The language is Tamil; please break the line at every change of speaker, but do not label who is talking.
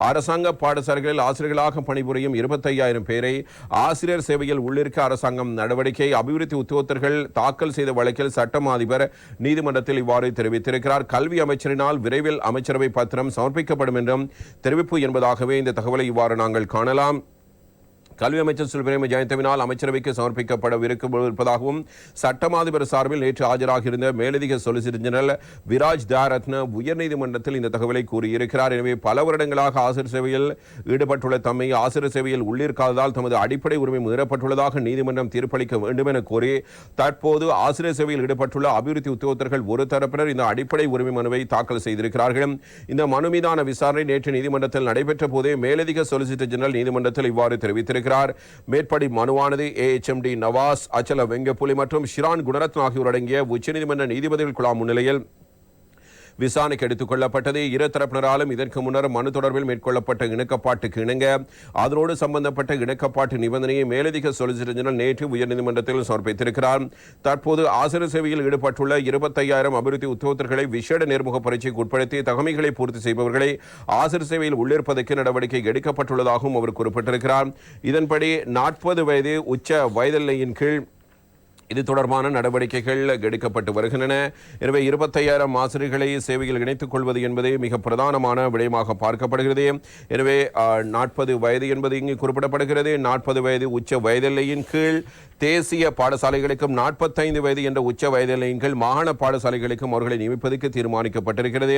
அரசாங்க பாடசாலைகளில் ஆசிரியர்களாக பணிபுரியும் இருபத்தையாயிரம் பேரை ஆசிரியர் சேவையில் உள்ளிருக்க அரசாங்கம் நடவடிக்கை அபிவிருத்தி உத்தியோகத்தர்கள் தாக்கல் செய்த வழக்கில் சட்டம் அதிபர் நீதிமன்றத்தில் இவ்வாறு தெரிவித்திருக்கிறார். கல்வி அமைச்சரினால் விரைவில் அமைச்சரவை பத்திரம் சமர்ப்பிக்கப்படும் என்றும் தெரிவிப்பு என்பதாகவே இந்த தகவலை இவ்வாறு நாங்கள் காணலாம். கல்வி அமைச்சர் சுல்பிரம ஜெயந்தவினால் அமைச்சரவைக்கு சமர்ப்பிக்கப்படவிருப்பதாகவும் சட்டமாதிபர் சார்பில் நேற்று ஆஜராகியிருந்த மேலதிக சொலிசிட்டர் ஜெனரல் விராஜ் தாரத்ன உயர்நீதிமன்றத்தில் இந்த தகவலை கூறியிருக்கிறார். எனவே பல வருடங்களாக ஆசிரியர் சேவையில் ஈடுபட்டுள்ள தம்மை ஆசிரியர் சேவையில் உள்ளிருக்காததால் தமது அடிப்படை உரிமை மீறப்பட்டுள்ளதாக நீதிமன்றம் தீர்ப்பளிக்க வேண்டும் என கோரி தற்போது ஆசிரியர் சேவையில் ஈடுபட்டுள்ள அபிவிருத்தி உத்தியோகத்தர்கள் ஒரு தரப்பினர் இந்த அடிப்படை உரிமை மனுவை தாக்கல் செய்திருக்கிறார்கள். இந்த மனு மீதான விசாரணை நேற்று நீதிமன்றத்தில் நடைபெற்ற போதே மேலதிக சொலிசிட்டர் ஜெனரல் நீதிமன்றத்தில் இவ்வாறு தெரிவித்திருக்கிறார். மேற்படி மனுவானது ஏஎச்எம்டி நவாஸ் அச்சல வெங்கப்புலி மற்றும் ஷிரான் குணரத்ன ஆகியோர் அடங்கிய உச்சநீதிமன்ற நீதிபதிகள் குழாம் முன்னிலையில் விசாரணைக்கு எடுத்துக் கொள்ளப்பட்டது. இரு தரப்பினராலும் இதற்கு முன்னர் மனு தொடர்பில் மேற்கொள்ளப்பட்ட இணக்கப்பாட்டுக்கு இணங்க அதனோடு சம்பந்தப்பட்ட இணக்கப்பாட்டு நிபந்தனையை மேலதிக சொலிசிட்டர் ஜெனரல் நேற்று உயர்நீதிமன்றத்தில் சமர்ப்பித்திருக்கிறார். தற்போது ஆசிரியர் சேவையில் ஈடுபட்டுள்ள இருபத்தையாயிரம் அபிவிருத்தி உத்தியோகத்தர்களை விசேட நேர்முக பரீட்சைக்கு உட்படுத்தி தகமைகளை பூர்த்தி செய்பவர்களை ஆசிரியர் சேவையில் உள்ளிருப்பதற்கு நடவடிக்கை எடுக்கப்பட்டுள்ளதாகவும் அவர் குறிப்பிட்டிருக்கிறார். இதன்படி நாற்பது வயது உச்ச வயதெல்லையின் கீழ் இது தொடர்பான நடவடிக்கைகள் எடுக்கப்பட்டு வருகின்றன. எனவே இருபத்தையாயிரம் ஆசிரியர்களை சேவையில் இணைத்துக் கொள்வது என்பது மிக பிரதானமான விடயமாக பார்க்கப்படுகிறது. எனவே நாற்பது வயது என்பது இங்கு குறிப்பிடப்படுகிறது. நாற்பது வயது உச்ச வயதெல்லையின் கீழ் தேசிய பாடசாலைகளுக்கும் நாற்பத்தைந்து வயது என்ற உச்ச வயதில்லையின் கீழ் மாகாண பாடசாலைகளுக்கும் அவர்களை நியமிப்பதற்கு தீர்மானிக்கப்பட்டிருக்கிறது.